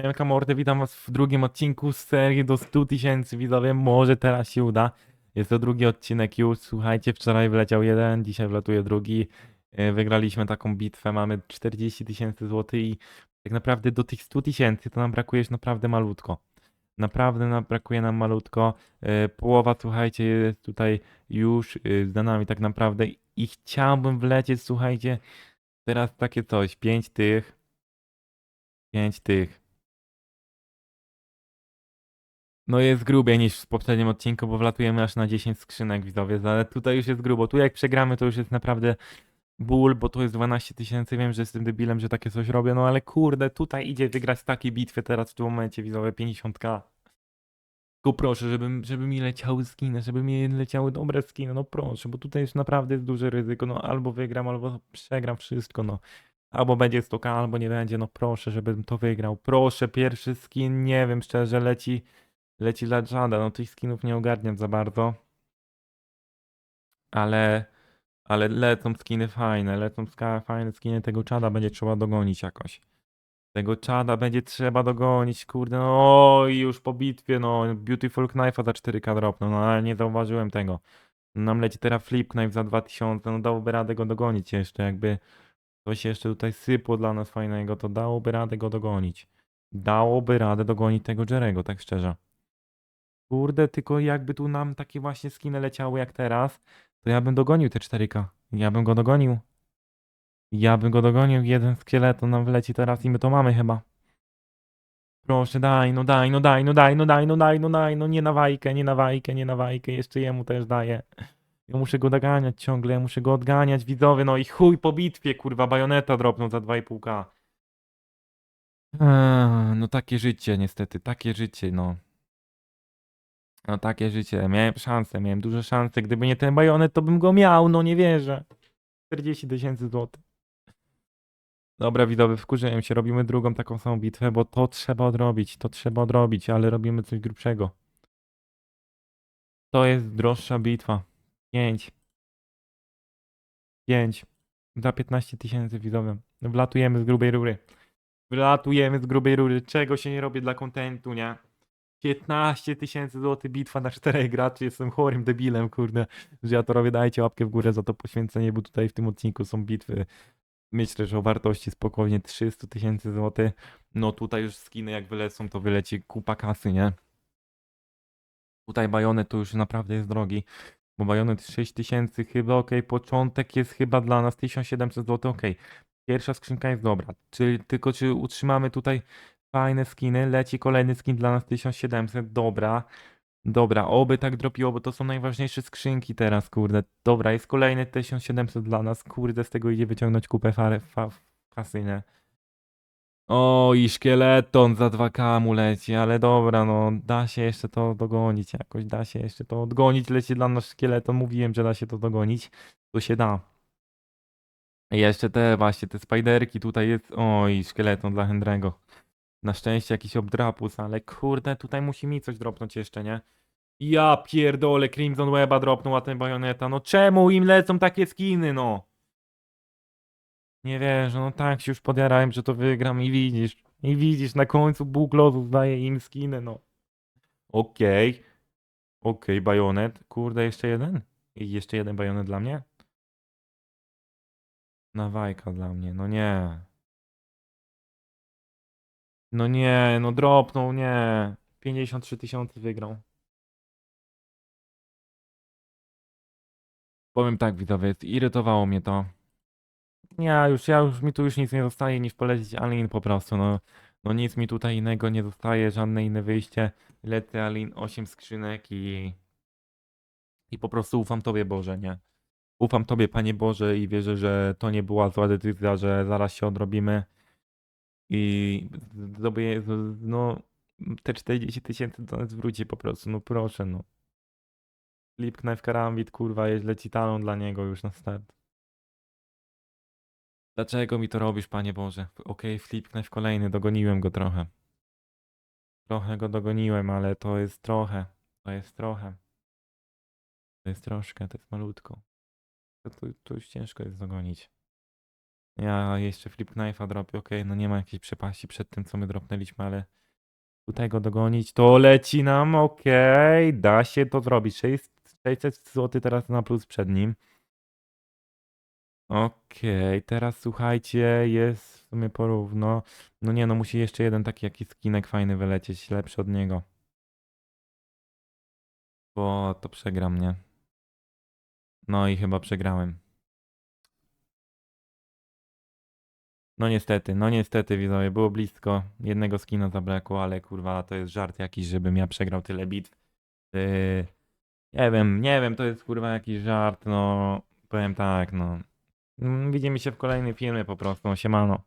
Siemka mordy, witam was w drugim odcinku z serii do 100 tysięcy widzowie, może teraz się uda. Jest to drugi odcinek już, słuchajcie, wczoraj wleciał jeden, dzisiaj wlatuje drugi. E, Wygraliśmy taką bitwę, mamy 40 tysięcy złotych i tak naprawdę do tych 100 tysięcy to nam brakuje już naprawdę malutko. Naprawdę nam brakuje nam malutko. E, Połowa, słuchajcie, jest tutaj już e, za nami tak naprawdę i chciałbym wlecieć, słuchajcie, teraz takie coś, 5 tych, 5 tych. No jest grubiej niż w poprzednim odcinku, bo wlatujemy aż na 10 skrzynek widzowie, ale tutaj już jest grubo. Tu jak przegramy to już jest naprawdę ból, bo to jest 12 tysięcy, wiem, że jestem debilem, że takie coś robię, no ale kurde, tutaj idzie wygrać takiej bitwy teraz w tym momencie widzowie 50k. Tylko proszę, żeby, żeby mi leciały skiny, żeby mi leciały dobre skiny, no proszę, bo tutaj już naprawdę jest duże ryzyko, no albo wygram, albo przegram wszystko, no. Albo będzie 100k, albo nie będzie, no proszę, żebym to wygrał. Proszę, pierwszy skin, nie wiem, szczerze, leci leci dla Jada. No tych skinów nie ogarniam za bardzo. Ale, ale lecą skiny fajne, lecą ska fajne skiny, tego Czada będzie trzeba dogonić jakoś. Tego Czada będzie trzeba dogonić, kurde, no oj, już po bitwie, no Beautiful Knife'a za 4K dropnął, no ale nie zauważyłem tego. Nam leci teraz Flip Knife za 2000, no dałoby radę go dogonić jeszcze, jakby coś jeszcze tutaj sypło dla nas fajnego, to dałoby radę go dogonić. Dałoby radę dogonić tego Jerego, tak szczerze. Kurde, tylko jakby tu nam takie właśnie skiny leciały jak teraz, to ja bym dogonił te 4K. Ja bym go dogonił. Ja bym go dogonił. Jeden szkieleton nam wleci teraz i my to mamy chyba. Proszę, daj, no daj, no daj, no daj, no daj, no daj, no daj, no nie na wajkę, nie na wajkę, nie na wajkę, jeszcze jemu też daję. Ja muszę go doganiać ciągle, ja muszę go odganiać, widzowie, no i chuj po bitwie, kurwa, bajoneta dropnął za 2,5k. Eee, No takie życie, niestety, takie życie, no. No takie życie. Miałem szansę, miałem duże szanse. Gdyby nie ten bajonet, to bym go miał, no nie wierzę. 40 tysięcy złotych. Dobra, widzowie, wkurzyłem się. Robimy drugą taką samą bitwę, bo to trzeba odrobić. To trzeba odrobić, ale robimy coś grubszego. To jest droższa bitwa. 5. 5. Za 15 tysięcy widzowie. Wlatujemy z grubej rury. Wlatujemy z grubej rury. Czego się nie robię dla kontentu, nie? 15 tysięcy złotych bitwa na czterech graczy, jestem chorym debilem, kurde, że ja to robię, dajcie łapkę w górę za to poświęcenie, bo tutaj w tym odcinku są bitwy, myślę, że o wartości spokojnie 300 tysięcy złotych, no tutaj już skiny jak wylecą, to wyleci kupa kasy, nie? Tutaj bajonet to już naprawdę jest drogi, bo bajonet 6 tysięcy chyba, okej, początek jest chyba dla nas 1700 zł, okej, pierwsza skrzynka jest dobra, czy, tylko czy utrzymamy tutaj Fajne skiny, leci kolejny skin dla nas 1700, dobra. Dobra, oby tak dropiło, bo to są najważniejsze skrzynki teraz, kurde. Dobra, jest kolejny 1700 dla nas, kurde, z tego idzie wyciągnąć kupę fary, fa, kasy, nie? O, i szkieleton za 2K mu leci, ale dobra, no, da się jeszcze to dogonić jakoś, da się jeszcze to odgonić, leci dla nas szkieleton, mówiłem, że da się to dogonić, to się da. I jeszcze te właśnie, te spiderki, tutaj jest, oj, szkieleton dla Hendrego. Na szczęście jakiś obdrapus, ale kurde, tutaj musi mi coś dropnąć jeszcze, nie? Ja pierdolę, Crimson Weba dropnął, a ten bajoneta. No czemu im lecą takie skiny, no? Nie wiesz, no tak się już podjarałem, że to wygram i widzisz. I widzisz, na końcu Bóg losów daje im skiny, no. Okej. Okej, bajonet. Kurde, jeszcze jeden? I jeszcze jeden bajonet dla mnie? Nawajka dla mnie, no nie. No nie, no dropnął, nie. 53 tysiące wygrał. Powiem tak, widzowie, irytowało mnie to. Ja już, ja już, mi tu już nic nie zostaje niż polecić Alin po prostu, no. No nic mi tutaj innego nie zostaje, żadne inne wyjście. Lecę Alin 8 skrzynek i... I po prostu ufam Tobie, Boże, nie? Ufam Tobie, Panie Boże i wierzę, że to nie była zła decyzja, że zaraz się odrobimy. I zrobię, no, te 40 tysięcy do nas zwróci po prostu, no proszę, no. Flip Knife Karambit, kurwa, jest leci talon dla niego już na start. Dlaczego mi to robisz, Panie Boże? Okej, Flip Knife kolejny, dogoniłem go trochę. Trochę go dogoniłem, ale to jest trochę. To jest trochę. To jest troszkę, to jest malutko. To, to, to już ciężko jest dogonić. Ja jeszcze Flip Knife'a dropię, okej, no nie ma jakiejś przepaści przed tym, co my dropnęliśmy, ale tutaj go dogonić, to leci nam, okej, da się to zrobić. 600 600 zł teraz na plus przed nim. Okej, teraz słuchajcie, jest w sumie porówno. No nie, no musi jeszcze jeden taki jakiś skinek fajny wylecieć, lepszy od niego. Bo to przegram, nie? No i chyba przegrałem. No niestety, no niestety widzowie, było blisko. Jednego skina zabrakło, ale kurwa to jest żart jakiś, żebym ja przegrał tyle bitw. Yy, nie wiem, nie wiem, to jest kurwa jakiś żart, no powiem tak, no. Mm, Widzimy się w kolejnym filmie po prostu, no, siemano.